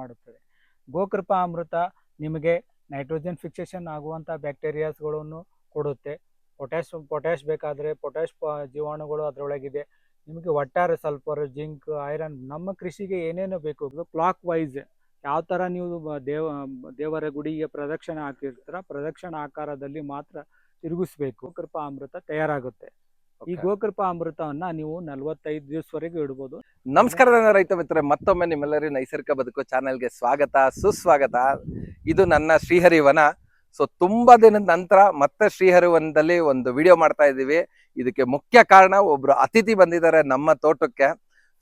ಮಾಡುತ್ತದೆ. ಗೋಕೃಪಾ ಅಮೃತ ನಿಮಗೆ nitrogen fixation ಆಗುವಂಥ ಬ್ಯಾಕ್ಟೀರಿಯಾಸ್ಗಳನ್ನು ಕೊಡುತ್ತೆ. ಪೊಟ್ಯಾಶ್ ಪೊಟ್ಯಾಶ್ ಬೇಕಾದರೆ ಪೊಟ್ಯಾಶ್ ಜೀವಾಣುಗಳು ಅದರೊಳಗಿದೆ. ನಿಮಗೆ ಒಟ್ಟಾರೆ ಸಲ್ಫರ್ ಜಿಂಕ್ ಐರನ್ ನಮ್ಮ ಕೃಷಿಗೆ ಏನೇನು ಬೇಕು. ಕ್ಲಾಕ್ ವೈಸ್ ಯಾವ ಥರ ನೀವು ದೇವ, ದೇವರ ಗುಡಿಗೆ ಪ್ರದಕ್ಷಿಣೆ ಹಾಕಿರ್ತೀರ ಪ್ರದಕ್ಷಿಣ ಆಕಾರದಲ್ಲಿ ಮಾತ್ರ ತಿರುಗಿಸ್ಬೇಕು. ಕೃಪಾ ಅಮೃತ ತಯಾರಾಗುತ್ತೆ. ಈ ಗೋಕೃಪ ಅಮೃತವನ್ನ ನೀವು ನಲವತ್ತೈದು ದಿವಸವರೆಗೂ ಇಡಬಹುದು ನಮಸ್ಕಾರ ರೈತ ಮಿತ್ರರೆ ಮತ್ತೊಮ್ಮೆ ನಿಮ್ಮೆಲ್ಲರಿಗೂ ನೈಸರ್ಗಿಕ ಬದುಕು ಚಾನೆಲ್ಗೆ ಸ್ವಾಗತ ಸುಸ್ವಾಗತ. ಇದು ನನ್ನ ಶ್ರೀಹರಿವನ. ಸೊ ತುಂಬಾ ದಿನದ ನಂತರ ಮತ್ತೆ ಶ್ರೀಹರಿವನದಲ್ಲಿ ಒಂದು ವಿಡಿಯೋ ಮಾಡ್ತಾ ಇದ್ದೀವಿ. ಇದಕ್ಕೆ ಮುಖ್ಯ ಕಾರಣ ಒಬ್ರು ಅತಿಥಿ ಬಂದಿದ್ದಾರೆ ನಮ್ಮ ತೋಟಕ್ಕೆ.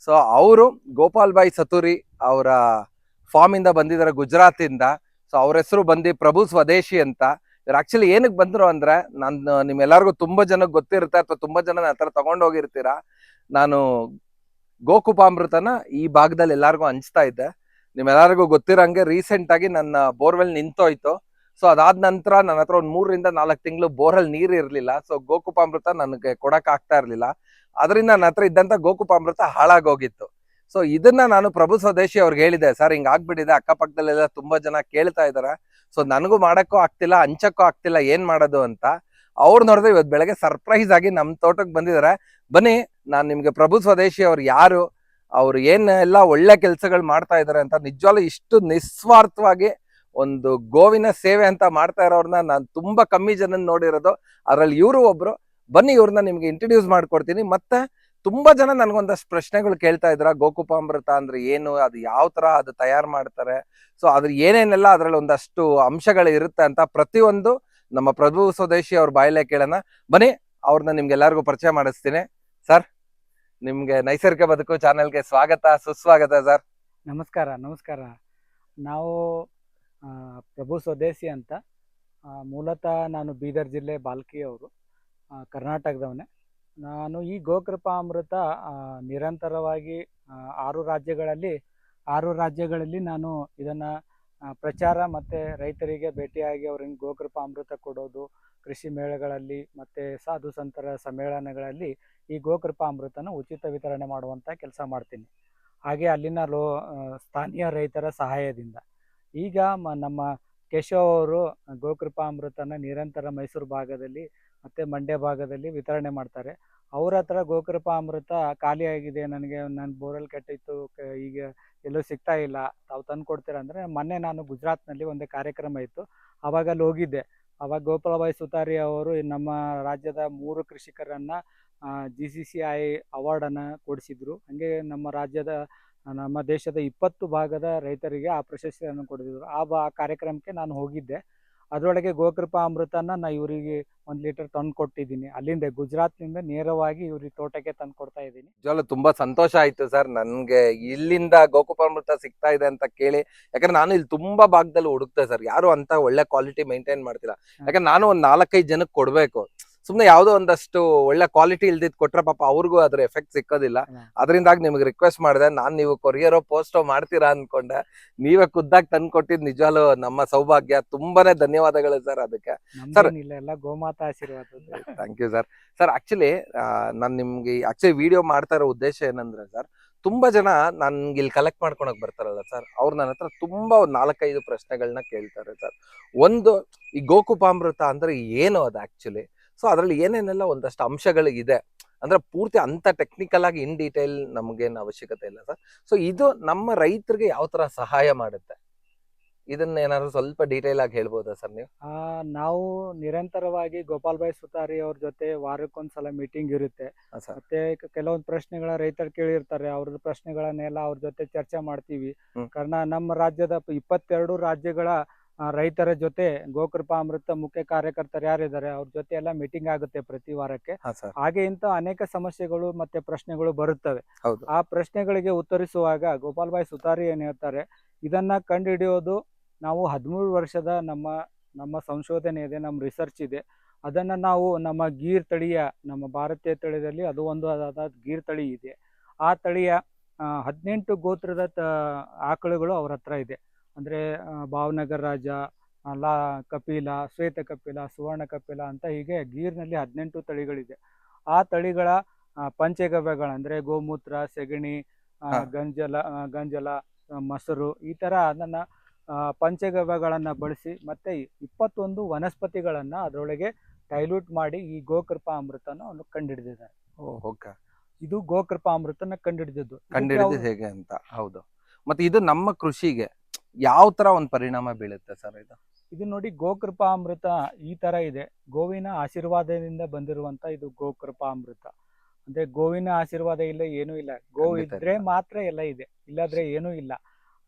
ಸೊ ಅವರು ಗೋಪಾಲ್ ಬಾಯಿ ಸತೂರಿ ಅವರ ಫಾರ್ಮ್ ಇಂದ ಬಂದಿದ್ದಾರೆ ಗುಜರಾತ್ ಇಂದ ಸೊ ಅವ್ರ ಹೆಸರು ಬಂದಿ ಪ್ರಭು ಸ್ವದೇಶಿ ಅಂತ. ಇವ್ರು ಆಕ್ಚುಲಿ ಏನಕ್ಕೆ ಬಂದ್ರು ಅಂದ್ರೆ, ನಾನು, ನಿಮ್ಮೆಲ್ಲರಿಗೂ ತುಂಬಾ ಜನಕ್ಕೆ ಗೊತ್ತಿರುತ್ತೆ ಅಥವಾ ತುಂಬಾ ಜನ ನನ್ನ ಹತ್ರ ತಗೊಂಡು ಹೋಗಿರ್ತೀರಾ? ನಾನು ಗೋಕುಪಾಮೃತನ ಈ ಭಾಗದಲ್ಲಿ ಎಲ್ಲರಿಗೂ ಹಂಚ್ತಾ ಇದ್ದೆ. ನಿಮ್ಮೆಲ್ಲರಿಗೂ ಗೊತ್ತಿರಂಗೆ ರೀಸೆಂಟ್ ಆಗಿ ನನ್ನ ಬೋರ್ವೆಲ್ ನಿಂತೋಯ್ತು. ಸೊ ಅದಾದ ನಂತರ ನನ್ನ ಹತ್ರ ಒಂದು ಮೂರರಿಂದ ನಾಲ್ಕು ತಿಂಗಳು ಬೋರ್ವೆಲ್ ನೀರು ಇರಲಿಲ್ಲ. ಸೊ ಗೋಕುಪಾಮೃತ ನನಗೆ ಕೊಡಕ್ ಆಗ್ತಾ ಇರಲಿಲ್ಲ. ಅದರಿಂದ ನನ್ನ ಹತ್ರ ಇದ್ದಂಥ ಗೋಕುಪಾಮೃತ ಹಾಳಾಗೋಗಿತ್ತು. ಸೊ ಇದನ್ನ ನಾನು ಪ್ರಭು ಸ್ವದೇಶಿ ಅವ್ರಿಗೆ ಹೇಳಿದೆ, ಸರ್ ಹಿಂಗಾಗ್ಬಿಟ್ಟಿದೆ ಅಕ್ಕಪಕ್ಕದಲ್ಲೆಲ್ಲ ತುಂಬಾ ಜನ ಕೇಳ್ತಾ ಇದಾರೆ. ಸೊ ನನಗೂ ಮಾಡೋಕ್ಕೂ ಆಗ್ತಿಲ್ಲ, ಹಂಚಕ್ಕೂ ಆಗ್ತಿಲ್ಲ, ಏನು ಮಾಡೋದು ಅಂತ ಅವ್ರು ನೋಡಿದ್ರೆ ಇವತ್ತು ಬೆಳಗ್ಗೆ ಸರ್ಪ್ರೈಸ್ ಆಗಿ ನಮ್ಮ ತೋಟಕ್ಕೆ ಬಂದಿದ್ದಾರೆ ಬನ್ನಿ, ನಾನು ನಿಮಗೆ ಪ್ರಭು ಸ್ವದೇಶಿ ಅವ್ರು ಯಾರು, ಅವ್ರು ಏನು ಎಲ್ಲ ಒಳ್ಳೆ ಕೆಲಸಗಳು ಮಾಡ್ತಾ ಇದ್ದಾರೆ ಅಂತ ನಿಜವಾಗ್ಲೂ ಇಷ್ಟು ನಿಸ್ವಾರ್ಥವಾಗಿ ಒಂದು ಗೋವಿನ ಸೇವೆ ಅಂತ ಮಾಡ್ತಾ ಇರೋರನ್ನ ನಾನು ತುಂಬಾ ಕಮ್ಮಿ ಜನ ನೋಡಿರೋದು. ಅದರಲ್ಲಿ ಇವರು ಒಬ್ರು. ಬನ್ನಿ ಇವ್ರನ್ನ ನಿಮ್ಗೆ ಇಂಟ್ರಡ್ಯೂಸ್ ಮಾಡ್ಕೊಡ್ತೀನಿ. ಮತ್ತೆ ತುಂಬಾ ಜನ ನನ್ಗೊಂದಷ್ಟು ಪ್ರಶ್ನೆಗಳು ಕೇಳ್ತಾ ಇದ್ರ ಗೋಕುಪಾಮೃತ ಅಂದ್ರೆ ಏನು, ಅದು ಯಾವ ತರ ಅದು ತಯಾರು ಮಾಡ್ತಾರೆ. ಸೊ, ಅದ್ರ ಏನೇನೆಲ್ಲ ಅದ್ರಲ್ಲಿ ಒಂದಷ್ಟು ಅಂಶಗಳು ಇರುತ್ತೆ ಅಂತ ಪ್ರತಿಯೊಂದು ನಮ್ಮ ಪ್ರಭು ಸ್ವದೇಶಿ ಅವ್ರ ಬಾಯಲ್ಲೇ ಕೇಳೋಣ. ಬನ್ನಿ ಅವ್ರನ್ನ ನಿಮ್ಗೆಲ್ಲರಿಗೂ ಪರಿಚಯ ಮಾಡಿಸ್ತೀನಿ. ಸರ್, ನಿಮ್ಗೆ ನೈಸರ್ಗಿಕ ಬದುಕು ಚಾನೆಲ್ಗೆ ಸ್ವಾಗತ, ಸುಸ್ವಾಗತ ಸರ್. ನಮಸ್ಕಾರ ನಮಸ್ಕಾರ. ನಾವು ಪ್ರಭು ಸ್ವದೇಶಿ ಅಂತ ಮೂಲತಃ ನಾನು ಬೀದರ್ ಜಿಲ್ಲೆ ಬಾಲ್ಕಿ ಅವರು ಕರ್ನಾಟಕದವನೇ. ನಾನು ಈ ಗೋಕೃಪಾ ಅಮೃತ ನಿರಂತರವಾಗಿ ಆರು ರಾಜ್ಯಗಳಲ್ಲಿ ಆರು ರಾಜ್ಯಗಳಲ್ಲಿ ನಾನು ಇದನ್ನು ಪ್ರಚಾರ ಮತ್ತು ರೈತರಿಗೆ ಭೇಟಿಯಾಗಿ ಅವ್ರಿಗೆ ಗೋಕೃಪಾ ಅಮೃತ ಕೊಡೋದು, ಕೃಷಿ ಮೇಳಗಳಲ್ಲಿ ಮತ್ತು ಸಾಧು ಸಂತರ ಸಮ್ಮೇಳನಗಳಲ್ಲಿ ಈ ಗೋಕೃಪಾ ಅಮೃತನ ಉಚಿತ ವಿತರಣೆ ಮಾಡುವಂಥ ಕೆಲಸ ಮಾಡ್ತೀನಿ. ಹಾಗೆ ಅಲ್ಲಿನ ಲೋ ಸ್ಥಾನೀಯ ರೈತರ ಸಹಾಯದಿಂದ. ಈಗ ಮ, ನಮ್ಮ ಕೇಶವ ಅವರು ಗೋಕೃಪಾ ಅಮೃತನ ನಿರಂತರ ಮೈಸೂರು ಭಾಗದಲ್ಲಿ ಮತ್ತು ಮಂಡ್ಯ ಭಾಗದಲ್ಲಿ ವಿತರಣೆ ಮಾಡ್ತಾರೆ. ಅವ್ರ ಹತ್ರ ಗೋಕೃಪಾ ಅಮೃತ ಖಾಲಿಯಾಗಿದೆ ನನಗೆ ನನ್ನ ಬೋರಲ್ ಕೆಟ್ಟಿತ್ತು ಈಗ ಎಲ್ಲೂ ಸಿಗ್ತಾ ಇಲ್ಲ, ತಾವು ತಂದು ಕೊಡ್ತೀರ ಅಂದರೆ ಮೊನ್ನೆ ನಾನು ಗುಜರಾತ್ನಲ್ಲಿ ಒಂದು ಕಾರ್ಯಕ್ರಮ ಇತ್ತು ಆವಾಗ ಅಲ್ಲಿ ಹೋಗಿದ್ದೆ. ಆವಾಗ ಗೋಪಾಲಭಾಯಿ ಸುತಾರಿ ಅವರು ನಮ್ಮ ರಾಜ್ಯದ ಮೂರು ಕೃಷಿಕರನ್ನು ಜಿ ಸಿ ಸಿ ಐ ಅವಾರ್ಡನ್ನು ಕೊಡಿಸಿದ್ರು. ಹಾಗೆ ನಮ್ಮ ರಾಜ್ಯದ, ನಮ್ಮ ದೇಶದ ಇಪ್ಪತ್ತು ಭಾಗದ ರೈತರಿಗೆ ಆ ಪ್ರಶಸ್ತಿಯನ್ನು ಕೊಡಿಸಿದ್ರು. ಆ ಬಾ ಕಾರ್ಯಕ್ರಮಕ್ಕೆ ನಾನು ಹೋಗಿದ್ದೆ. ಅದರೊಳಗೆ ಗೋಕೃಪಾ ಅಮೃತನ ನಾ ಇವರಿಗೆ ಒಂದು ಲೀಟರ್ ತಂದು ಕೊಟ್ಟಿದ್ದೀನಿ. ಅಲ್ಲಿಂದ ಗುಜರಾತ್ನಿಂದ ನೇರವಾಗಿ ಇವ್ರಿಗೆ ತೋಟಕ್ಕೆ ತಂದು ಕೊಡ್ತಾ ಇದ್ದೀನಿ. ನಿಜವಾಗ್ಲೂ ತುಂಬಾ ಸಂತೋಷ ಆಯ್ತು ಸರ್. ನನ್ಗೆ ಇಲ್ಲಿಂದ ಗೋಕುಪಾಮೃತ ಸಿಗ್ತಾ ಇದೆ ಅಂತ ಕೇಳಿ ಯಾಕಂದ್ರೆ ನಾನು ಇಲ್ಲಿ ತುಂಬಾ ಭಾಗದಲ್ಲಿ ಹುಡುಕ್ತೆ ಸರ್. ಯಾರು ಅಂತ ಒಳ್ಳೆ ಕ್ವಾಲಿಟಿ ಮೈಂಟೈನ್ ಮಾಡ್ತಿಲ್ಲ. ಯಾಕಂದ್ರೆ ನಾನು ಒಂದ್ ನಾಲ್ಕೈದು ಜನಕ್ಕೆ ಕೊಡ್ಬೇಕು. ಸುಮ್ನೆ ಯಾವ್ದೋ ಒಂದಷ್ಟು ಒಳ್ಳೆ ಕ್ವಾಲಿಟಿ ಇಲ್ದಿದ್ ಕೊಟ್ರೆ ಪಾಪ ಅವ್ರಿಗೂ ಅದ್ರ ಎಫೆಕ್ಟ್ ಸಿಕ್ಕೋದಿಲ್ಲ. ಅದರಿಂದಾಗಿ ನಿಮ್ಗೆ ರಿಕ್ವೆಸ್ಟ್ ಮಾಡಿದೆ ನಾನ್ ನೀವು ಕೊರಿಯರೋ ಪೋಸ್ಟೋ ಮಾಡ್ತೀರಾ ಅನ್ಕೊಂಡೆ. ನೀವೇ ಖುದ್ದಾಗಿ ತಂದು ಕೊಟ್ಟಿದ್ ನಿಜವಾಗ್ಲೂ ನಮ್ಮ ಸೌಭಾಗ್ಯ. ತುಂಬಾನೇ ಧನ್ಯವಾದಗಳು ಸರ್ ಅದಕ್ಕೆ. ಸರ್ ಎಲ್ಲ ಗೋಮಾತಾ ಆಶೀರ್ವಾದ thank you sir sir actually ನಾನು ನಿಮ್ಗೆ ಆಕ್ಚುಲಿ ವಿಡಿಯೋ ಮಾಡ್ತಾ ಇರೋ ಉದ್ದೇಶ ಏನಂದ್ರೆ ಸರ್ ತುಂಬಾ ಜನ ನನ್ಗೆ ಇಲ್ಲಿ ಕಲೆಕ್ಟ್ ಮಾಡ್ಕೊಳಕ್ ಬರ್ತಾರಲ್ಲ ಸರ್ ಅವ್ರು ನನ್ನ ಹತ್ರ ತುಂಬಾ ಒಂದ್ ನಾಲ್ಕೈದು ಪ್ರಶ್ನೆಗಳನ್ನ ಕೇಳ್ತಾರೆ ಸರ್ ಒಂದು ಈ ಗೋಕುಪಾಮೃತ ಅಂದ್ರೆ ಏನು ಅದು ಆಕ್ಚುಲಿ ಸೊ ಅದರಲ್ಲಿ ಏನೇನೆಲ್ಲ ಒಂದಷ್ಟು ಅಂಶಗಳಿಗಿದೆ. ಇದೆ ಅಂದ್ರೆ ಪೂರ್ತಿ ಅಂತ ಟೆಕ್ನಿಕಲ್ ಆಗಿ ಇನ್ ಡೀಟೇಲ್ ನಮಗೇನು ಅವಶ್ಯಕತೆ ಇಲ್ಲ ಸರ್. ಸೊ ಇದು ನಮ್ಮ ರೈತರಿಗೆ ಯಾವ ತರ ಸಹಾಯ ಮಾಡುತ್ತೆ? ಇದನ್ನ ಏನಾದ್ರು ಸ್ವಲ್ಪ ಡೀಟೇಲ್ ಆಗಿ ಹೇಳ್ಬೋದಾ ಸರ್ ನೀವು? ಆ, ನಾವು ನಿರಂತರವಾಗಿ ಗೋಪಾಲ್ ಭಾಯ್ ಸುತಾರಿ ಅವ್ರ ಜೊತೆ ವಾರಕ್ಕೊಂದ್ಸಲ ಮೀಟಿಂಗ್ ಇರುತ್ತೆ. ಮತ್ತೆ ಕೆಲವೊಂದು ಪ್ರಶ್ನೆಗಳ ರೈತರು ಕೇಳಿರ್ತಾರೆ. ಅವ್ರ ಪ್ರಶ್ನೆಗಳನ್ನೆಲ್ಲ ಅವ್ರ ಜೊತೆ ಚರ್ಚೆ ಮಾಡ್ತೀವಿ. ಕಾರಣ ನಮ್ಮ ರಾಜ್ಯದ ಇಪ್ಪತ್ತೆರಡು ರಾಜ್ಯಗಳ ರೈತರ ಜೊತೆ ಗೋಕೃಪಾ ಅಮೃತ ಮುಖ್ಯ ಕಾರ್ಯಕರ್ತರು ಯಾರಿದ್ದಾರೆ ಅವ್ರ ಜೊತೆ ಎಲ್ಲ ಮೀಟಿಂಗ್ ಆಗುತ್ತೆ ಪ್ರತಿ ವಾರಕ್ಕೆ. ಹಾಗೆ ಇಂತ ಅನೇಕ ಸಮಸ್ಯೆಗಳು ಮತ್ತೆ ಪ್ರಶ್ನೆಗಳು ಬರುತ್ತವೆ. ಆ ಪ್ರಶ್ನೆಗಳಿಗೆ ಉತ್ತರಿಸುವಾಗ ಗೋಪಾಲ್ ಬಾಯಿ ಸುತಾರಿ ಏನ್ ಹೇಳ್ತಾರೆ ಇದನ್ನ ಕಂಡುಹಿಡಿಯೋದು ನಾವು ಹದಿಮೂರು ವರ್ಷದ ನಮ್ಮ ನಮ್ಮ ಸಂಶೋಧನೆ ಇದೆ ನಮ್ಮ ರಿಸರ್ಚ್ ಇದೆ. ಅದನ್ನ ನಾವು ನಮ್ಮ ಗೀರ್ ತಳಿಯ ನಮ್ಮ ಭಾರತೀಯ ತಳಿಯಲ್ಲಿ ಅದು ಒಂದು ಅದಾದ ಗೀರ್ ತಳಿ ಇದೆ. ಆ ತಳಿಯ ಹದಿನೆಂಟು ಗೋತ್ರದ ಆಕಳುಗಳು ಅವ್ರ ಹತ್ರ ಇದೆ. ಅಂದರೆ ಭಾವನಗರ್ ರಾಜ ಲಾ ಕಪಿಲ ಶ್ವೇತ ಕಪಿಲ ಸುವರ್ಣ ಕಪಿಲ ಅಂತ ಹೀಗೆ ಗೀರ್ನಲ್ಲಿ ಹದಿನೆಂಟು ತಳಿಗಳಿದೆ. ಆ ತಳಿಗಳ ಪಂಚಗವ್ಯಗಳು ಅಂದರೆ ಗೋಮೂತ್ರ ಸೆಗಣಿ ಗಂಜಲ ಗಂಜಲ ಮೊಸರು ಈ ಥರ ಅದನ್ನು ಪಂಚಗವ್ಯಗಳನ್ನು ಬಳಸಿ ಮತ್ತು ಇಪ್ಪತ್ತೊಂದು ವನಸ್ಪತಿಗಳನ್ನು ಅದರೊಳಗೆ ಡೈಲ್ಯೂಟ್ ಮಾಡಿ ಈ ಗೋಕೃಪಾ ಅಮೃತನ ಅವನು ಕಂಡುಹಿಡಿದಿದ್ದಾರೆ ಓಕೆ. ಇದು ಗೋಕೃಪಾ ಅಮೃತನ ಕಂಡುಹಿಡಿದಿದ್ದು ಹಿಡಿದಿದ್ದು ಕಂಡಿಡಿದು ಅವ್ರು- ಹೇಗೆ ಅಂತ. ಹೌದು. ಮತ್ತೆ ಇದು ನಮ್ಮ ಕೃಷಿಗೆ. ಯಾವ ತರ ಒಂದು ಪರಿಣಾಮ ಬೀಳುತ್ತೆ ಸರ್ ಇದು? ಇದು ನೋಡಿ ಗೋಕೃಪಾ ಅಮೃತ ಈ ತರ ಇದೆ. ಗೋವಿನ ಆಶೀರ್ವಾದದಿಂದ ಬಂದಿರುವಂತ ಇದು ಗೋಕೃಪಾ ಅಮೃತ ಅಂದ್ರೆ ಗೋವಿನ ಆಶೀರ್ವಾದ ಇಲ್ಲ ಏನೂ ಇಲ್ಲ. ಗೋ ಖಂಡಿತ ಇದ್ರೆ ಇಲ್ಲ. ಮಾತ್ರ ಎಲ್ಲ ಇದೆ. ಇಲ್ಲಾದ್ರೆ ಏನೂ ಇಲ್ಲ.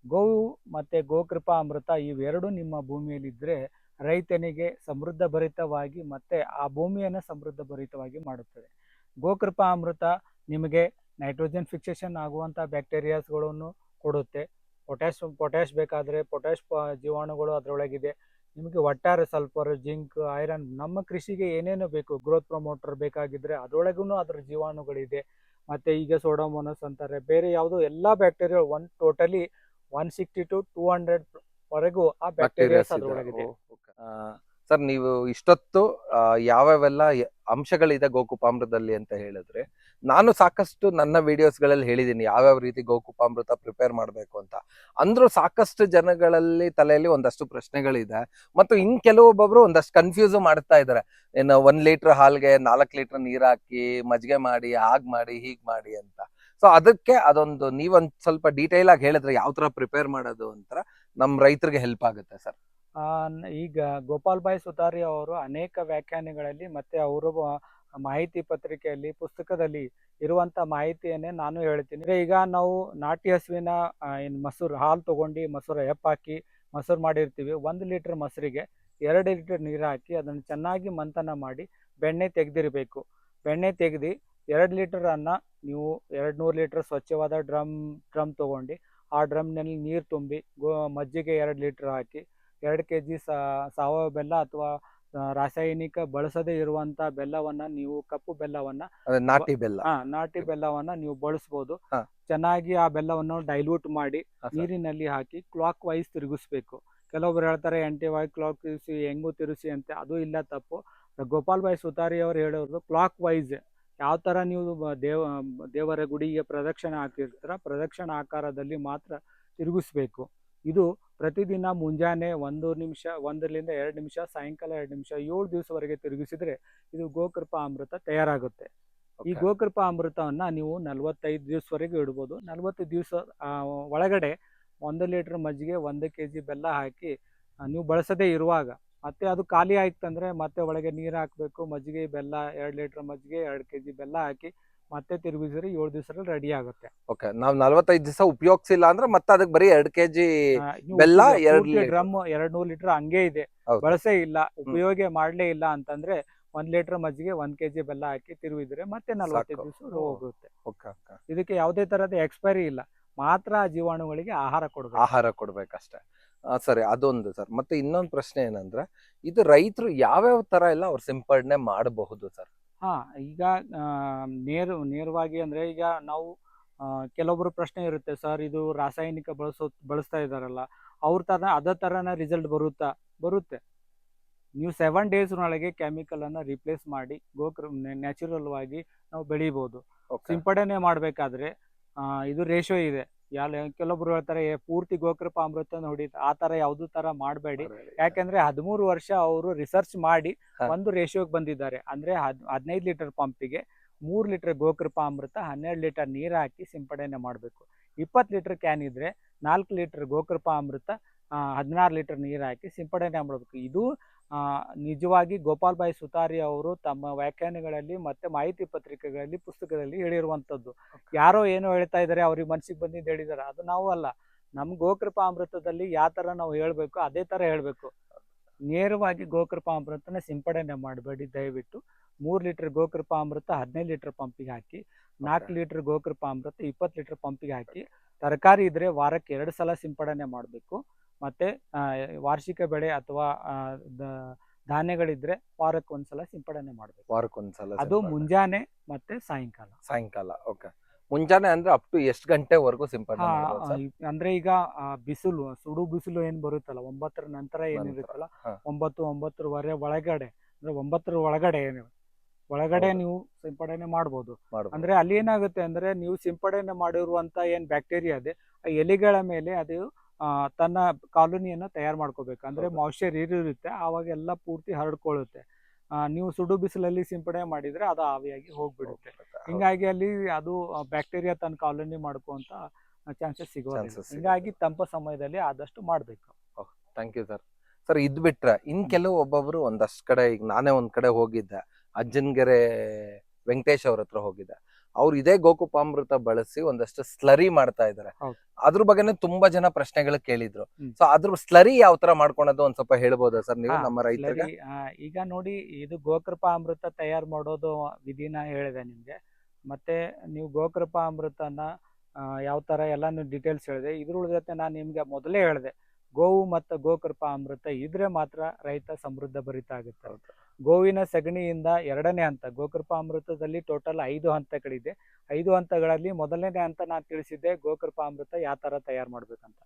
ಗೋವು ಮತ್ತೆ ಗೋಕೃಪಾ ಅಮೃತ ಇವೆರಡು ನಿಮ್ಮ ಭೂಮಿಯಲ್ಲಿ ಇದ್ರೆ ರೈತನಿಗೆ ಸಮೃದ್ಧ ಭರಿತವಾಗಿ ಮತ್ತೆ ಆ ಭೂಮಿಯನ್ನು ಸಮೃದ್ಧ ಭರಿತವಾಗಿ ಮಾಡುತ್ತದೆ. ಗೋಕೃಪಾ ಅಮೃತ ನಿಮಗೆ ನೈಟ್ರೋಜನ್ ಫಿಕ್ಸೇಷನ್ ಆಗುವಂತ ಬ್ಯಾಕ್ಟೀರಿಯಾಸ್ಗಳನ್ನು ಕೊಡುತ್ತೆ. ಪೊಟ್ಯಾಶ್ ಪೊಟ್ಯಾಶ್ ಬೇಕಾದ್ರೆ ಪೊಟ್ಯಾಶ್ ಜೀವಾಣುಗಳು ಅದರೊಳಗಿದೆ. ನಿಮಗೆ ಒಟ್ಟಾರೆ ಸಲ್ಫರ್ ಜಿಂಕ್ ಐರನ್ ನಮ್ಮ ಕೃಷಿಗೆ ಏನೇನು ಬೇಕು ಗ್ರೋತ್ ಪ್ರಮೋಟರ್ ಬೇಕಾಗಿದ್ರೆ ಅದರೊಳಗೂ ಅದರ ಜೀವಾಣುಗಳಿದೆ. ಮತ್ತೆ ಈಗ ಸೋಡೋಮೋನಸ್ ಅಂತಾರೆ ಬೇರೆ ಯಾವುದೋ ಎಲ್ಲ bacteria one totally one sixty to two hundred ವರೆಗೂ ಆ ಬ್ಯಾಕ್ಟೀರಿಯಾಸ್ ಅದರೊಳಗಿದೆ. ಸರ್ ನೀವು ಇಷ್ಟೊತ್ತು ಯಾವ್ಯಾವೆಲ್ಲ ಅಂಶಗಳಿದೆ ಗೋಕುಪಾಮ್ರದಲ್ಲಿ ಅಂತ ಹೇಳಿದ್ರೆ ನಾನು ಸಾಕಷ್ಟು ನನ್ನ ವಿಡಿಯೋಸ್ಗಳಲ್ಲಿ ಹೇಳಿದ್ದೀನಿ ಯಾವ್ಯಾವ ರೀತಿ ಗೋಕುಪಾಮೃತ ಪ್ರಿಪೇರ್ ಮಾಡಬೇಕು ಅಂತ. ಅಂದ್ರೂ ಸಾಕಷ್ಟು ಜನಗಳಲ್ಲಿ ತಲೆಯಲ್ಲಿ ಒಂದಷ್ಟು ಪ್ರಶ್ನೆಗಳಿದೆ. ಮತ್ತು ಇನ್ ಕೆಲವೊಬ್ಬೊಬ್ರು ಒಂದಷ್ಟು ಕನ್ಫ್ಯೂಸ್ ಮಾಡ್ತಾ ಇದ್ದಾರೆ. ಏನು ಒಂದ್ ಲೀಟರ್ ಹಾಲ್ಗೆ ನಾಲ್ಕು ಲೀಟರ್ ನೀರ್ ಹಾಕಿ ಮಜ್ಜಿಗೆ ಮಾಡಿ, ಹಾಗೆ ಮಾಡಿ, ಹೀಗ್ ಮಾಡಿ ಅಂತ. ಸೊ ಅದಕ್ಕೆ ಅದೊಂದು ನೀವೊಂದ್ ಸ್ವಲ್ಪ ಡೀಟೇಲ್ ಆಗಿ ಹೇಳಿದ್ರೆ ಯಾವ ತರ ಪ್ರಿಪೇರ್ ಮಾಡೋದು ಅಂತ ನಮ್ ರೈತರಿಗೆ ಹೆಲ್ಪ್ ಆಗುತ್ತೆ ಸರ್. ಈಗ ಗೋಪಾಲ್ ಭಾಯ್ ಸುತಾರಿ ಅವರು ಅನೇಕ ವ್ಯಾಖ್ಯಾನಗಳಲ್ಲಿ ಮತ್ತೆ ಅವರು ಮಾಹಿತಿ ಪತ್ರಿಕೆಯಲ್ಲಿ, ಪುಸ್ತಕದಲ್ಲಿ ಇರುವಂತ ಮಾಹಿತಿಯನ್ನೇ ನಾನು ಹೇಳ್ತೀನಿ. ಈಗ ನಾವು ನಾಟಿ ಹಸುವಿನ ಏನು ಮೊಸರು, ಹಾಲು ತೊಗೊಂಡು ಮೊಸರು ಹಾಕಿ ಮೊಸರು ಮಾಡಿರ್ತೀವಿ. ಒಂದು ಲೀಟರ್ ಮೊಸರಿಗೆ ಎರಡು ಲೀಟರ್ ನೀರು ಹಾಕಿ ಅದನ್ನು ಚೆನ್ನಾಗಿ ಮಂಥನ ಮಾಡಿ ಬೆಣ್ಣೆ ತೆಗೆದಿರಬೇಕು. ಬೆಣ್ಣೆ ತೆಗೆದು ಎರಡು ಅನ್ನ ನೀವು ಎರಡು ನೂರು ಲೀಟರ್ ಸ್ವಚ್ಛವಾದ ಡ್ರಮ್ ಡ್ರಮ್ ತೊಗೊಂಡು ಆ ಡ್ರಮ್ನಲ್ಲಿ ನೀರು ತುಂಬಿ ಗೋ ಮಜ್ಜಿಗೆ ಎರಡು ಲೀಟರ್ ಹಾಕಿ ಎರಡು ಕೆ ಜಿ ಸಾವಯವ ಬೆಲ್ಲ ಅಥವಾ ರಾಸಾಯನಿಕ ಬಳಸದೇ ಇರುವಂತ ಬೆಲ್ಲವನ್ನ ನೀವು ಕಪ್ಪು ಬೆಲ್ಲವನ್ನ ಅದೇ ನಾಟಿ ಬೆಲ್ಲ. ಹ ನಾಟಿ ಬೆಲ್ಲವನ್ನ ನೀವು ಬಳಸಬಹುದು ಹಾ. ಚೆನ್ನಾಗಿ ಆ ಬೆಲ್ಲವನ್ನು ಡೈಲ್ಯೂಟ್ ಮಾಡಿ ಹಾ, sir. ನೀರಿನಲ್ಲಿ ಹಾಕಿ ಕ್ಲಾಕ್ ವೈಸ್ ತಿರುಗಿಸ್ಬೇಕು. ಕೆಲವೊಬ್ರು ಹೇಳ್ತಾರೆ ಎಂಟಿ ವೈ ಕ್ಲಾಕ್ ತಿರುಗಿಸಿ ಹೆಂಗು ತಿರುಗಿಸಿ ಅಂತ ಅದು ಇಲ್ಲ ತಪ್ಪು. ಗೋಪಾಲ್ ಬಾಯ್ ಸುತಾರಿ ಅವರು ಹೇಳೋದು ಕ್ಲಾಕ್ ವೈಸ್ ಯಾವ ತರ ನೀವು ಬ- ದೇವ ದೇವರ ಗುಡಿಗೆ ಪ್ರದಕ್ಷಿಣೆ ಹಾಕಿರ್ತೀರ ಪ್ರದಕ್ಷಿಣೆ ಆಕಾರದಲ್ಲಿ ಮಾತ್ರ ತಿರುಗಿಸ್ಬೇಕು. ಇದು ಪ್ರತಿದಿನ ಮುಂಜಾನೆ ಒಂದು ನಿಮಿಷ ಒಂದರಿಂದ ಎರಡು ನಿಮಿಷ ಸಾಯಂಕಾಲ ಎರಡು ನಿಮಿಷ ಏಳು ದಿವಸವರೆಗೆ ತಿರುಗಿಸಿದ್ರೆ ಇದು ಗೋಕೃಪಾ ಅಮೃತ ತಯಾರಾಗುತ್ತೆ. ಈ ಗೋಕೃಪ ಅಮೃತವನ್ನ ನೀವು ನಲವತ್ತೈದು ದಿವಸವರೆಗೂ ಇಡ್ಬೋದು. ನಲವತ್ತು ದಿವಸ ಒಳಗಡೆ ಒಂದು ಲೀಟರ್ ಮಜ್ಜಿಗೆ ಒಂದು ಕೆ ಜಿ ಬೆಲ್ಲ ಹಾಕಿ ನೀವು ಬಳಸದೇ ಇರುವಾಗ ಮತ್ತೆ ಅದು ಖಾಲಿ ಆಯ್ತಂದ್ರೆ ಮತ್ತೆ ಒಳಗೆ ನೀರು ಹಾಕಬೇಕು ಮಜ್ಜಿಗೆ ಬೆಲ್ಲ ಎರಡು ಲೀಟರ್ ಮಜ್ಜಿಗೆ ಎರಡು ಕೆ ಜಿ ಬೆಲ್ಲ ಹಾಕಿ ಮತ್ತೆ ತಿರುಗಿಸಿದ್ರೆ ಏಳು ದಿವಸದಲ್ಲಿ ರೆಡಿ ಆಗುತ್ತೆ. ಓಕೆ ನಾವ್ ನಲ್ವತ್ತೈದು ದಿವಸ ಉಪಯೋಗಿಸಿಲ್ಲ ಅಂದ್ರೆ ಮತ್ತೆ ಅದಕ್ಕೆ ಬರೀ ಎರಡ್ ಕೆಜಿ ಬೆಲ್ಲ ಎರಡ್. ಡ್ರಮ್ ಎರಡ್ ನೂರು ಲೀಟರ್ ಹಂಗೆ ಇದೆ. ಬಳಸೇ ಇಲ್ಲ ಉಪಯೋಗ ಮಾಡ್ಲೇ ಇಲ್ಲ ಅಂತಂದ್ರೆ ಒಂದ್ ಲೀಟರ್ ಮಜ್ಜಿಗೆ ಒಂದ್ ಕೆಜಿ ಬೆಲ್ಲ ಹಾಕಿ ತಿರುಗಿದ್ರೆ ಮತ್ತೆ ನಲವತ್ತೈದು. ದಿವಸ ಹೋಗುತ್ತೆ. ಇದಕ್ಕೆ ಯಾವುದೇ ತರದ ಎಕ್ಸ್ಪೈರಿ ಇಲ್ಲ ಮಾತ್ರ ಜೀವಾಣುಗಳಿಗೆ ಆಹಾರ ಕೊಡ್ಬೇಕು. ಆಹಾರ ಕೊಡ್ಬೇಕಷ್ಟೇ. ಸರಿ ಅದೊಂದು ಸರ್. ಮತ್ತೆ ಇನ್ನೊಂದು ಪ್ರಶ್ನೆ ಏನಂದ್ರೆ ಇದು ರೈತರು ಯಾವ್ಯಾವ ತರ ಎಲ್ಲ ಅವ್ರು ಸಿಂಪಡಣೆ ಮಾಡಬಹುದು ಸರ್? ಹಾ ಈಗ ನೇರ ನೇರವಾಗಿ ಅಂದ್ರೆ ಈಗ ನಾವು ಕೆಲವೊಬ್ಬರು ಪ್ರಶ್ನೆ ಇರುತ್ತೆ ಸರ್ ಇದು ರಾಸಾಯನಿಕ ಬಳಸೋ ಬಳಸ್ತಾ ಇದಾರಲ್ಲ ಅವ್ರ ತರ ಅದೇ ತರನ ರಿಸಲ್ಟ್ ಬರುತ್ತಾ? ಬರುತ್ತೆ. ನೀವು ಸೆವೆನ್ ಡೇಸ್ನೊಳಗೆ ಕೆಮಿಕಲ್ ಅನ್ನ ರಿಪ್ಲೇಸ್ ಮಾಡಿ ಗೋಕ್ರ ನ್ಯಾಚುರಲ್ ಆಗಿ ನಾವು ಬೆಳಿಬೋದು. ಸಿಂಪಡಣೆ ಮಾಡಬೇಕಾದ್ರೆ ಇದು ರೇಷೋ ಇದೆ. ಯಾಲ ಕೆಲವೊಬ್ರು ಹೇಳ್ತಾರೆ "ಏ, ಪೂರ್ತಿ ಗೋಕೃಪ ಅಮೃತ ನೋಡಿ ಆ ತರ ಯಾವ್ದು ತರ ಮಾಡಬೇಡಿ. ಯಾಕಂದ್ರೆ ಹದಿಮೂರು ವರ್ಷ ಅವರು ರಿಸರ್ಚ್ ಮಾಡಿ ಹಾ. ಒಂದು ರೇಷಿಯೋಗೆ ಬಂದಿದ್ದಾರೆ. ಅಂದ್ರೆ ಹದ್ ಹದಿನೈದು ಲೀಟರ್ ಪಂಪಿಗೆ ಮೂರು ಲೀಟರ್ ಗೋಕೃಪ ಅಮೃತ ಹನ್ನೆರಡು ಲೀಟರ್ ನೀರು ಹಾಕಿ ಸಿಂಪಡಣೆ ಮಾಡಬೇಕು. ಇಪ್ಪತ್ತು ಲೀಟರ್ ಕ್ಯಾನ್ ಇದ್ರೆ ನಾಲ್ಕು ಲೀಟರ್ ಗೋಕೃಪ ಅಮೃತ ಹದಿನಾರು ಲೀಟರ್ ನೀರು ಹಾಕಿ ಸಿಂಪಡಣೆ ಮಾಡಬೇಕು. ಇದು ನಿಜವಾಗಿ ಗೋಪಾಲ್ ಬಾಯಿ ಸುತಾರಿ ಅವರು ತಮ್ಮ ವ್ಯಾಖ್ಯಾನಗಳಲ್ಲಿ ಮತ್ತೆ ಮಾಹಿತಿ ಪತ್ರಿಕೆಗಳಲ್ಲಿ ಪುಸ್ತಕದಲ್ಲಿ ಹೇಳಿರುವಂಥದ್ದು. ಯಾರೋ ಏನೋ ಹೇಳ್ತಾ ಇದ್ದಾರೆ ಅವ್ರಿಗೆ ಮನ್ಸಿಗೆ ಬಂದಿದ್ದು ಹೇಳಿದಾರೆ ಅದು ನಾವು ಅಲ್ಲ. ನಮ್ ಗೋಕೃಪಾ ಅಮೃತದಲ್ಲಿ ಯಾವ ತರ ನಾವು ಹೇಳ್ಬೇಕು ಅದೇ ತರ ಹೇಳ್ಬೇಕು. ನೇರವಾಗಿ ಗೋಕೃಪಾ ಅಮೃತನ ಸಿಂಪಡಣೆ ಮಾಡಬೇಡಿ ದಯವಿಟ್ಟು. ಮೂರು ಲೀಟರ್ ಗೋಕೃಪಾ ಅಮೃತ ಹದಿನೈದು ಲೀಟರ್ ಪಂಪಿಗೆ ಹಾಕಿ ನಾಲ್ಕು ಲೀಟರ್ ಗೋಕೃಪಾ ಅಮೃತ ಇಪ್ಪತ್ತು ಲೀಟರ್ ಪಂಪಿಗೆ ಹಾಕಿ ತರಕಾರಿ ಇದ್ರೆ ವಾರಕ್ಕೆ ಎರಡು ಸಲ ಸಿಂಪಡಣೆ ಮಾಡಬೇಕು. ಮತ್ತೆ ವಾರ್ಷಿಕ ಬೆಳೆ ಅಥವಾ ಧಾನ್ಯಗಳಿದ್ರೆ ವಾರಕ್ಕೆ ಒಂದ್ಸಲ ಸಿಂಪಡಣೆ ಮಾಡಬೇಕು ವಾರಕ್ಕೊಂದ್ಸಲ ಅದು ಮುಂಜಾನೆ ಮತ್ತೆ ಸಾಯಂಕಾಲ ಸಾಯಂಕಾಲ ಓಕೆ ಮುಂಜಾನೆ ಅಂದ್ರೆ ಅಪ್ ಟು ಎಷ್ಟು ಗಂಟೆವರೆಗೂ ಸಿಂಪಡಣೆ ಮಾಡ್ಬೋದು ಅಂದ್ರೆ ಈಗ ಆ, ಬಿಸಿಲು ಸುಡು ಬಿಸಿಲು ಏನ್ ಬರುತ್ತಲ್ಲ ಒಂಬತ್ತರ ನಂತರ ಏನಿರುತ್ತಲ್ಲ ಹಾ. ಒಂಬತ್ತು ಒಂಬತ್ತರವರೆ ಒಳಗಡೆ ಅಂದ್ರೆ ಒಂಬತ್ತರ ಒಳಗಡೆ ಏನು ಒಳಗಡೆ ಹೌದು. ನೀವು ಸಿಂಪಡಣೆ ಮಾಡ್ಬೋದು ಮಾಡ್ಬೋದು. ಅಂದ್ರೆ ಅಲ್ಲಿ ಏನಾಗುತ್ತೆ ಅಂದ್ರೆ ನೀವು ಸಿಂಪಡಣೆ ಮಾಡಿರುವಂತ ಏನ್ ಬ್ಯಾಕ್ಟೀರಿಯಾ ಇದೆ ಆ ಎಲೆಗಳ ಮೇಲೆ ಅದು ತನ್ನ ಕಾಲೋನಿಯನ್ನ ತಯಾರು ಮಾಡ್ಕೋಬೇಕು. ಅಂದರೆ. ಮಾಯಿಶ್ಚರ್ ಇರುತ್ತೆ ಆವಾಗ ಎಲ್ಲ ಪೂರ್ತಿ ಹರಡ್ಕೊಳ್ಳುತ್ತೆ ನೀವು ಸುಡು ಬಿಸಿಲಲ್ಲಿ ಸಿಂಪಡಣೆ ಮಾಡಿದ್ರೆ ಅದು ಆವಿಯಾಗಿ ಹೋಗ್ಬಿಡುತ್ತೆ. ಹಿಂಗಾಗಿ ಅಲ್ಲಿ ಅದು ಬ್ಯಾಕ್ಟೀರಿಯಾ ತನ್ನ ಕಾಲೋನಿ ಮಾಡ್ಕೊಂತ ಚಾನ್ಸಸ್ ಸಿಗೋದಿಲ್ಲ ಹಿಂಗಾಗಿ ತಂಪ ಸಮಯದಲ್ಲಿ ಆದಷ್ಟು ಮಾಡಬೇಕು. ಥ್ಯಾಂಕ್ ಯು ಸರ್ ಸರ್ ಇದ್ ಬಿಟ್ರೆ ಇನ್ ಕೆಲವು ಒಬ್ಬೊಬ್ರು ಒಂದಷ್ಟು ಕಡೆ ಈಗ ನಾನೇ ಒಂದ್ ಕಡೆ ಹೋಗಿದ್ದೆ. ಅಜ್ಜನ್ಗೆರೆ ವೆಂಕಟೇಶ್ ಅವ್ರ ಹತ್ರ ಹೋಗಿದ್ದೆ. ಅವ್ರು ಇದೇ ಗೋಕುಪಾಮೃತ ಬಳಸಿ ಒಂದಷ್ಟು ಸ್ಲರಿ ಮಾಡ್ತಾ ಇದಾರೆ. ಅದ್ರ ಬಗ್ಗೆನೇ ತುಂಬಾ ಜನ ಪ್ರಶ್ನೆಗಳು ಕೇಳಿದ್ರು. ಸೊ ಅದ್ರ ಸ್ಲರಿ ಯಾವ ತರ ಮಾಡ್ಕೊಳೋದು ಒಂದ್ ಸ್ವಲ್ಪ ಹೇಳ್ಬೋದಾ ಸರ್ ನೀವು ನಮ್ಮ ರೈತರಿಗೆ? ಈಗ ನೋಡಿ ಇದು ಗೋಕೃಪ ಅಮೃತ ತಯಾರು ಮಾಡೋದು ವಿಧಿನ ಹೇಳಿದೆ ನಿಮ್ಗೆ. ಮತ್ತೆ ನೀವು ಗೋಕೃಪ ಅಮೃತನ ಯಾವ ತರ ಎಲ್ಲಾನು ಡೀಟೇಲ್ಸ್ ಹೇಳಿದೆ. ಇದ್ರ ಜೊತೆ ನಾನು ನಿಮ್ಗೆ ಮೊದಲೇ ಹೇಳಿದೆ. ಗೋವು ಮತ್ತು ಗೋಕೃಪಾ ಅಮೃತ ಇದ್ರೆ ಮಾತ್ರ ರೈತ ಸಮೃದ್ಧ ಭರಿತ ಆಗುತ್ತೆ ಗೋವಿನ ಸಗಣಿಯಿಂದ ಎರಡನೇ ಹಂತ ಗೋಕೃಪಾ ಅಮೃತದಲ್ಲಿ ಟೋಟಲ್ ಐದು ಹಂತಗಳಿದೆ. ಐದು ಹಂತಗಳಲ್ಲಿ ಮೊದಲನೇ ಹಂತ ನಾನು ತಿಳಿಸಿದ್ದೆ ಗೋಕೃಪಾ ಅಮೃತ ಯಾವ ಥರ ತಯಾರು ಮಾಡಬೇಕಂತ.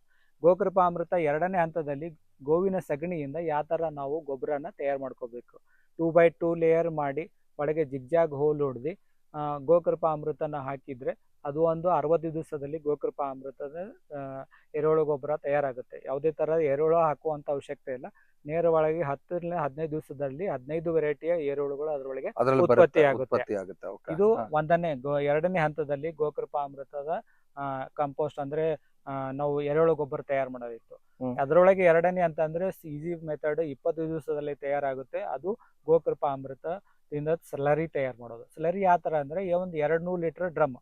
ಗೋಕೃಪಾ ಅಮೃತ ಎರಡನೇ ಹಂತದಲ್ಲಿ ಗೋವಿನ ಸಗಣಿಯಿಂದ ಯಾವ ಥರ ನಾವು ಗೊಬ್ಬರನ ತಯಾರು ಮಾಡ್ಕೋಬೇಕು. ಟೂ ಬೈ ಟೂ ಲೇಯರ್ ಮಾಡಿ ಒಳಗೆ ಜಿಗ್ಜಾಗ್ ಹೋಲ್ ಹೊಡೆದು ಗೋಕೃಪಾ ಅಮೃತನ ಹಾಕಿದ್ರೆ ಅದು ಒಂದು ಅರವತ್ತು ದಿವಸದಲ್ಲಿ ಗೋಕೃಪಾ ಅಮೃತದ ಎರೆಹುಳು ಗೊಬ್ಬರ ತಯಾರಾಗುತ್ತೆ. ಯಾವುದೇ ಥರ ಎರೆಹುಳು ಹಾಕುವಂಥ ಅವಶ್ಯಕತೆ ಇಲ್ಲ. ನೇರವಾಗಿ ಹತ್ತರಿಂದ ಹದಿನೈದು ದಿವಸದಲ್ಲಿ ಹದಿನೈದು ವೆರೈಟಿಯ ಎರೆಹುಳುಗಳು ಅದರೊಳಗೆ ಉತ್ಪತ್ತಿ ಆಗುತ್ತೆ. ಇದು. ಒಂದನೇ ಗೋ- ಎರಡನೇ ಹಂತದಲ್ಲಿ ಗೋಕೃಪ ಅಮೃತದ ಕಂಪೋಸ್ಟ್ ಅಂದ್ರೆ ಆ, ನಾವು ಎರೆಹುಳು ಗೊಬ್ಬರ ತಯಾರು ಮಾಡೋದಿತ್ತು. ಅದರೊಳಗೆ ಎರಡನೇ ಹಂತ ಅಂದ್ರೆ ಈಸಿ ಮೆಥಡ್ ಇಪ್ಪತ್ತು ದಿವಸದಲ್ಲಿ ತಯಾರಾಗುತ್ತೆ. ಅದು ಗೋಕೃಪಾ ಅಮೃತದಿಂದ ಸ್ಲರಿ ತಯಾರು ಮಾಡೋದು. ಸ್ಲರಿ ಯಾವ ತರ ಅಂದ್ರೆ ಈ ಒಂದು ಎರಡ್ ನೂರು ಲೀಟರ್ ಡ್ರಮ್.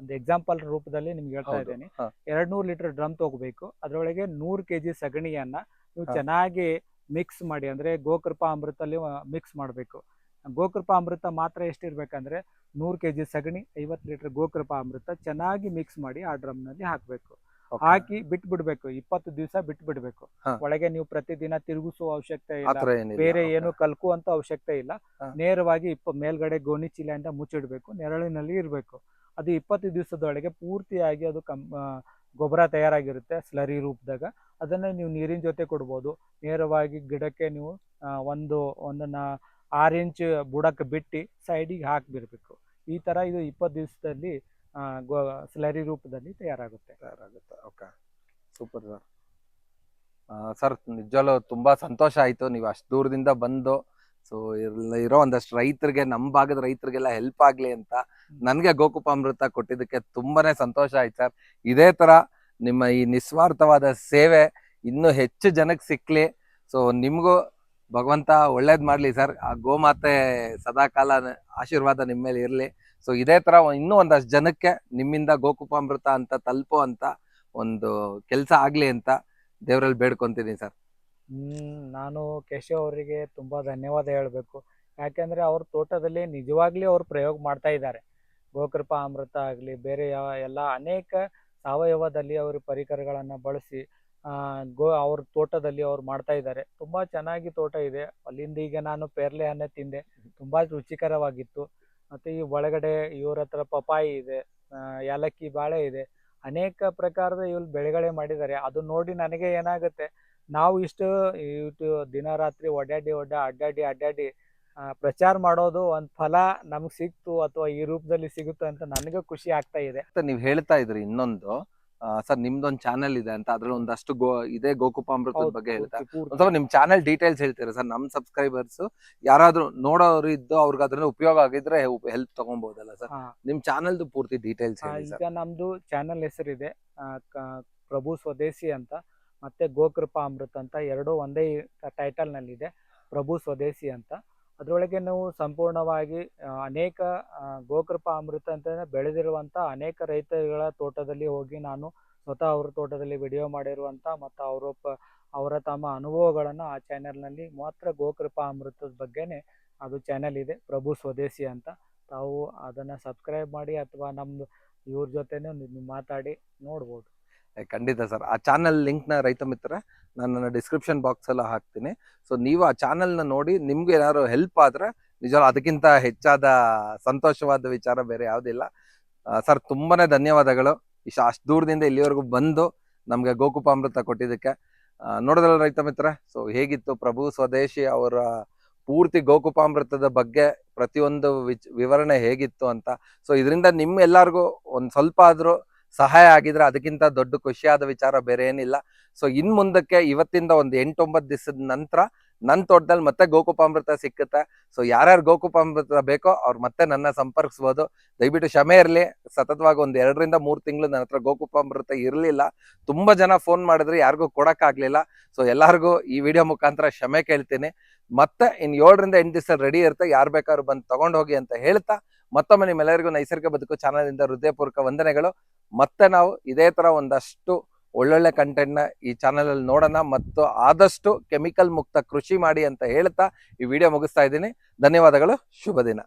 ಒಂದು ಎಕ್ಸಾಂಪಲ್ ರೂಪದಲ್ಲಿ ನಿಮ್ಗೆ ಹೇಳ್ತಾ ಹೌದು. ಇದ್ದೇನೆ ಹಾ. ಎರಡ್ ನೂರು ಲೀಟರ್ ಡ್ರಮ್ ತಗೋಬೇಕು ಅದರೊಳಗೆ ನೂರ್ ಕೆ ಜಿ ಸಗಣಿಯನ್ನ ನೀವು ಹಾ. ಚೆನ್ನಾಗಿ ಮಿಕ್ಸ್ ಮಾಡಿ ಅಂದ್ರೆ ಗೋಕೃಪ ಅಮೃತಲ್ಲಿ ಮಿಕ್ಸ್ ಮಾಡಬೇಕು ಗೋಕೃಪ ಅಮೃತ ಮಾತ್ರ ಎಷ್ಟಿರ್ಬೇಕಂದ್ರೆ ನೂರ್ ಕೆ ಜಿ ಸಗಣಿ ಐವತ್ ಲೀಟರ್ ಗೋಕೃಪ ಅಮೃತ ಚೆನ್ನಾಗಿ ಮಿಕ್ಸ್ ಮಾಡಿ ಆ ಡ್ರಮ್ನಲ್ಲಿ ಹಾಕಬೇಕು Okay. ಹಾಕಿ ಬಿಟ್ ಬಿಡ್ಬೇಕು ಇಪ್ಪತ್ತು ದಿವಸ ಬಿಟ್ ಬಿಡ್ಬೇಕು ಹಾ. ಒಳಗೆ ನೀವು ಪ್ರತಿದಿನ ತಿರುಗಿಸುವ ಅವಶ್ಯಕತೆ ಆ ಇಲ್ಲ ಏನಿಲ್ಲ ಬೇರೆ. ಏನು ಕಲ್ಕುವಂತ ಅವಶ್ಯಕತೆ ಇಲ್ಲ ಹಾ. ನೇರವಾಗಿ ಇಪ್ಪ ಮೇಲ್ಗಡೆ ಗೋಣಿ ಚೀಲೆಯಿಂದ ಮುಚ್ಚಿಡ್ಬೇಕು ನೆರಳಿನಲ್ಲಿ ಇರಬೇಕು ಅದು ಇಪ್ಪತ್ತು ದಿವಸದೊಳಗೆ ಪೂರ್ತಿಯಾಗಿ ಅದು ಕಂ ಗೊಬ್ಬರ ತಯಾರಾಗಿರುತ್ತೆ ಸ್ಲರಿ ರೂಪದಾಗ. ಅದನ್ನು ನೀವು ನೀರಿನ ಜೊತೆ ಕೊಡ್ಬೋದು. ನೇರವಾಗಿ ಗಿಡಕ್ಕೆ ನೀವು ಒಂದು, ಒಂದನ್ನು ಆರು ಇಂಚ್ ಬುಡಕ್ಕೆ ಬಿಟ್ಟು ಸೈಡಿಗೆ ಹಾಕಿಬಿಡ್ಬೇಕು. ಈ ಥರ ಇದು ಇಪ್ಪತ್ತು ದಿವಸದಲ್ಲಿ ಗೋ, ಸ್ಲರಿ ರೂಪದಲ್ಲಿ ತಯಾರಾಗುತ್ತೆ. ತಯಾರಾಗುತ್ತೆ. ಓಕೆ. Super sir. ಸರ್, ನಿಜವಾಗ್ಲೂ ತುಂಬ ಸಂತೋಷ ಆಯಿತು. ನೀವು ಅಷ್ಟು ದೂರದಿಂದ ಬಂದು ಸೊ ಇರೋ ಒಂದಷ್ಟು ರೈತರಿಗೆ ನಮ್ಮ ಭಾಗದ ರೈತರಿಗೆಲ್ಲ ಹೆಲ್ಪ್ ಆಗ್ಲಿ ಅಂತ ನನಗೆ ಗೋಕುಪಾಮೃತ ಕೊಟ್ಟಿದ್ದಕ್ಕೆ ತುಂಬಾನೇ ಸಂತೋಷ ಆಯ್ತು ಸರ್. ಇದೇ ತರ ನಿಮ್ಮ ಈ ನಿಸ್ವಾರ್ಥವಾದ ಸೇವೆ ಇನ್ನೂ ಹೆಚ್ಚು ಜನಕ್ಕೆ ಸಿಕ್ಲಿ. ಸೊ ನಿಮಗೂ ಭಗವಂತ ಒಳ್ಳೇದ್ ಮಾಡ್ಲಿ ಸರ್. ಆ ಗೋಮಾತೆ ಸದಾಕಾಲ ಆಶೀರ್ವಾದ ನಿಮ್ಮ ಮೇಲೆ ಇರಲಿ. ಸೊ ಇದೇ ತರ ಇನ್ನೂ ಒಂದಷ್ಟು ಜನಕ್ಕೆ ನಿಮ್ಮಿಂದ ಗೋಕುಪಾಮೃತ ಅಂತ ತಲುಪೋ ಅಂತ ಒಂದು ಕೆಲಸ ಆಗ್ಲಿ ಅಂತ ದೇವರಲ್ಲಿ ಬೇಡ್ಕೊಂತೀನಿ ಸರ್. ನಾನು ಕೇಶವ್ ಅವರಿಗೆ ತುಂಬಾ ಧನ್ಯವಾದ ಹೇಳಬೇಕು. ಯಾಕೆಂದರೆ ಅವ್ರ ತೋಟದಲ್ಲಿ ನಿಜವಾಗ್ಲೂ ಅವ್ರು ಪ್ರಯೋಗ ಮಾಡ್ತಾ ಇದ್ದಾರೆ. ಗೋಕೃಪಾ ಅಮೃತ ಆಗಲಿ, ಬೇರೆ ಯಾವ ಎಲ್ಲ ಅನೇಕ ಸಾವಯವದಲ್ಲಿ ಅವರು ಪರಿಕರಗಳನ್ನು ಬಳಸಿ ಗೋ, ಅವ್ರ ತೋಟದಲ್ಲಿ ಅವ್ರು ಮಾಡ್ತಾ ಇದ್ದಾರೆ. ತುಂಬಾ ಚೆನ್ನಾಗಿ ತೋಟ ಇದೆ. ಅಲ್ಲಿಂದ ಈಗ ನಾನು ಪೇರ್ಲೆ ಹಣ್ಣು ತಿಂದೆ. ತುಂಬಾ ರುಚಿಕರವಾಗಿತ್ತು. ಮತ್ತೆ ಈ ಒಳಗಡೆ ಇವ್ರ ಹತ್ರ ಪಪಾಯಿ ಇದೆ ಏಲಕ್ಕಿ ಬಾಳೆ ಇದೆ. ಅನೇಕ ಪ್ರಕಾರದ ಇವ್ರು ಬೆಳೆಗಳೇ ಮಾಡಿದ್ದಾರೆ. ಅದು ನೋಡಿ ನನಗೆ ಏನಾಗುತ್ತೆ? ನಾವು ಇಷ್ಟು ಇಟ್ಟು ದಿನ ರಾತ್ರಿ ಒಡ್ಯಾಡಿ ಒಡ್ಡ ಅಡ್ಡಾಡಿ ಅಡ್ಡಾಡಿ ಪ್ರಚಾರ ಮಾಡೋದು ಒಂದ್ ಫಲ ನಮ್ಗೆ ಸಿಕ್ತು ಅಥವಾ ಈ ರೂಪದಲ್ಲಿ ಸಿಗುತ್ತೆ ಅಂತ ನನಗೆ ಖುಷಿ ಆಗ್ತಾ ಇದೆ. ನೀವು ಹೇಳ್ತಾ ಇದ್ರಿ ಇನ್ನೊಂದು ಸರ್ ನಿಮ್ದೊಂದು ಚಾನೆಲ್ ಇದೆ ಅಂತ ಅದ್ರಲ್ಲಿ ಒಂದಷ್ಟು ಗೋ ಇದೇ ಗೋಕುಪಾಮೃತದ ಬಗ್ಗೆ ಹೇಳ್ತಾ. ಸ್ವಲ್ಪ ನಿಮ್ ಚಾನೆಲ್ ಡೀಟೇಲ್ಸ್ ಹೇಳ್ತೀರಾ ಸರ್? ನಮ್ ಸಬ್ಸ್ಕ್ರೈಬರ್ಸ್ ಯಾರಾದ್ರೂ ನೋಡೋರು ಇದ್ದು ಅವ್ರಿಗೆ ಅದ್ರಿಂದ ಉಪಯೋಗ ಆಗಿದ್ರೆ ಹೆಲ್ಪ್ ತಗೊಬಹುದಲ್ಲ ಸರ್. ನಿಮ್ ಚಾನೆಲ್ದು ಪೂರ್ತಿ ಡೀಟೇಲ್ಸ್ ಈಗ ನಮ್ದು ಚಾನಲ್ ಹೆಸರಿದೆ ಪ್ರಭು ಸ್ವದೇಶಿ ಅಂತ. ಮತ್ತೆ ಗೋಕೃಪಾ ಅಮೃತ ಅಂತ ಎರಡೂ ಒಂದೇ ಟೈಟಲ್ನಲ್ಲಿದೆ ಪ್ರಭು ಸ್ವದೇಶಿ ಅಂತ. ಅದರೊಳಗೆ ನಾವು ಸಂಪೂರ್ಣವಾಗಿ ಅನೇಕ ಗೋಕೃಪ ಅಮೃತ ಅಂತ ಬೆಳೆದಿರುವಂಥ ಅನೇಕ ರೈತರುಗಳ ತೋಟದಲ್ಲಿ ಹೋಗಿ ನಾನು ಸ್ವತಃ ಅವ್ರ ತೋಟದಲ್ಲಿ ವಿಡಿಯೋ ಮಾಡಿರುವಂಥ ಮತ್ತು ಅವರು ಅವರ ತಮ್ಮ ಅನುಭವಗಳನ್ನು ಆ ಚಾನೆಲ್ನಲ್ಲಿ ಮಾತ್ರ ಗೋಕೃಪಾ ಅಮೃತದ ಬಗ್ಗೆನೇ ಅದು ಚಾನೆಲ್ ಇದೆ, ಪ್ರಭು ಸ್ವದೇಶಿ ಅಂತ. ತಾವು ಅದನ್ನ ಸಬ್ಸ್ಕ್ರೈಬ್ ಮಾಡಿ ಅಥವಾ ನಮ್ದು ಇವ್ರ ಜೊತೆನೂ ಮಾತಾಡಿ ನೋಡ್ಬೋದು. ಖಂಡಿತ ಸರ್. ಆ ಚಾನಲ್ ಲಿಂಕ್ನ ರೈತ ಮಿತ್ರ, ನಾನು ನನ್ನ ಡಿಸ್ಕ್ರಿಪ್ಷನ್ ಬಾಕ್ಸ್ ಎಲ್ಲ ಹಾಕ್ತೀನಿ. ಸೊ ನೀವು ಆ ಚಾನಲ್ನ ನೋಡಿ, ನಿಮ್ಗೆ ಏನಾದ್ರು ಹೆಲ್ಪ್ ಆದ್ರೆ ನಿಜ ಅದಕ್ಕಿಂತ ಹೆಚ್ಚಾದ ಸಂತೋಷವಾದ ವಿಚಾರ ಬೇರೆ ಯಾವುದಿಲ್ಲ. ಸರ್, ತುಂಬಾನೇ ಧನ್ಯವಾದಗಳು. ಇಷ್ಟು ಅಷ್ಟು ದೂರದಿಂದ ಇಲ್ಲಿವರೆಗೂ ಬಂದು ನಮಗೆ ಗೋಕುಪಾಮೃತ ಕೊಟ್ಟಿದ್ದಕ್ಕೆ. ನೋಡಿದ್ರಲ್ಲ ರೈತ ಮಿತ್ರ? ಸೊ ಹೇಗಿತ್ತು? ಪ್ರಭು ಸ್ವದೇಶಿ ಅವರ ಪೂರ್ತಿ ಗೋಕುಪಾಮೃತದ ಬಗ್ಗೆ ಪ್ರತಿಯೊಂದು ವಿವರಣೆ ಹೇಗಿತ್ತು ಅಂತ. ಸೊ ಇದರಿಂದ ನಿಮ್ಮೆಲ್ಲರಿಗೂ ಒಂದ್ ಸ್ವಲ್ಪ ಆದ್ರೂ ಸಹಾಯ ಆಗಿದ್ರೆ ಅದಕ್ಕಿಂತ ದೊಡ್ಡ ಖುಷಿಯಾದ ವಿಚಾರ ಬೇರೆ ಏನಿಲ್ಲ. ಸೊ ಇನ್ ಮುಂದಕ್ಕೆ ಇವತ್ತಿಂದ ಒಂದು ಎಂಟೊಂಬತ್ತು ದಿವಸದ ನಂತರ ನನ್ನ ತೋಟದಲ್ಲಿ ಮತ್ತೆ ಗೋಕುಪಾಮೃತ ಸಿಕ್ಕುತ್ತೆ. ಸೊ ಯಾರ್ಯಾರು ಗೋಕುಪಾಮೃತ ಬೇಕೋ ಅವ್ರು ಮತ್ತೆ ನನ್ನ ಸಂಪರ್ಕಿಸ್ಬೋದು. ದಯವಿಟ್ಟು ಕ್ಷಮೆ ಇರಲಿ. ಸತತವಾಗಿ ಒಂದು ಎರಡರಿಂದ ಮೂರು ತಿಂಗಳು ನನ್ನ ಹತ್ರ ಗೋಕುಪಾಮೃತ ಇರಲಿಲ್ಲ. ತುಂಬ ಜನ ಫೋನ್ ಮಾಡಿದ್ರೆ, ಯಾರಿಗೂ ಕೊಡೋಕ್ಕಾಗಲಿಲ್ಲ. ಸೊ ಎಲ್ಲರಿಗೂ ಈ ವಿಡಿಯೋ ಮುಖಾಂತರ ಕ್ಷಮೆ ಕೇಳ್ತೀನಿ. ಮತ್ತೆ ಇನ್ನು ಏಳರಿಂದ ಎಂಟು ದಿವಸ ರೆಡಿ ಇರುತ್ತೆ ಯಾರು ಬೇಕಾದ್ರು ಬಂದು ತಗೊಂಡು ಹೋಗಿ ಅಂತ ಹೇಳ್ತಾ ಮತ್ತೊಮ್ಮೆ ನಿಮ್ಮೆಲ್ಲರಿಗೂ ನೈಸರ್ಗಿಕ ಬದುಕು ಚಾನಲ್ನಿಂದ ಹೃದಯಪೂರ್ವಕ ವಂದನೆಗಳು. ಮತ್ತೆ ನಾವು ಇದೇ ತರ ಒಂದಷ್ಟು ಒಳ್ಳೊಳ್ಳೆ ಕಂಟೆಂಟ್ನ ಈ ಚಾನಲಲ್ಲಿ ನೋಡೋಣ. ಮತ್ತು ಆದಷ್ಟು ಕೆಮಿಕಲ್ ಮುಕ್ತ ಕೃಷಿ ಮಾಡಿ ಅಂತ ಹೇಳ್ತಾ ಈ ವಿಡಿಯೋ ಮುಗಿಸ್ತಾ ಇದ್ದೀನಿ. ಧನ್ಯವಾದಗಳು. ಶುಭ ದಿನ.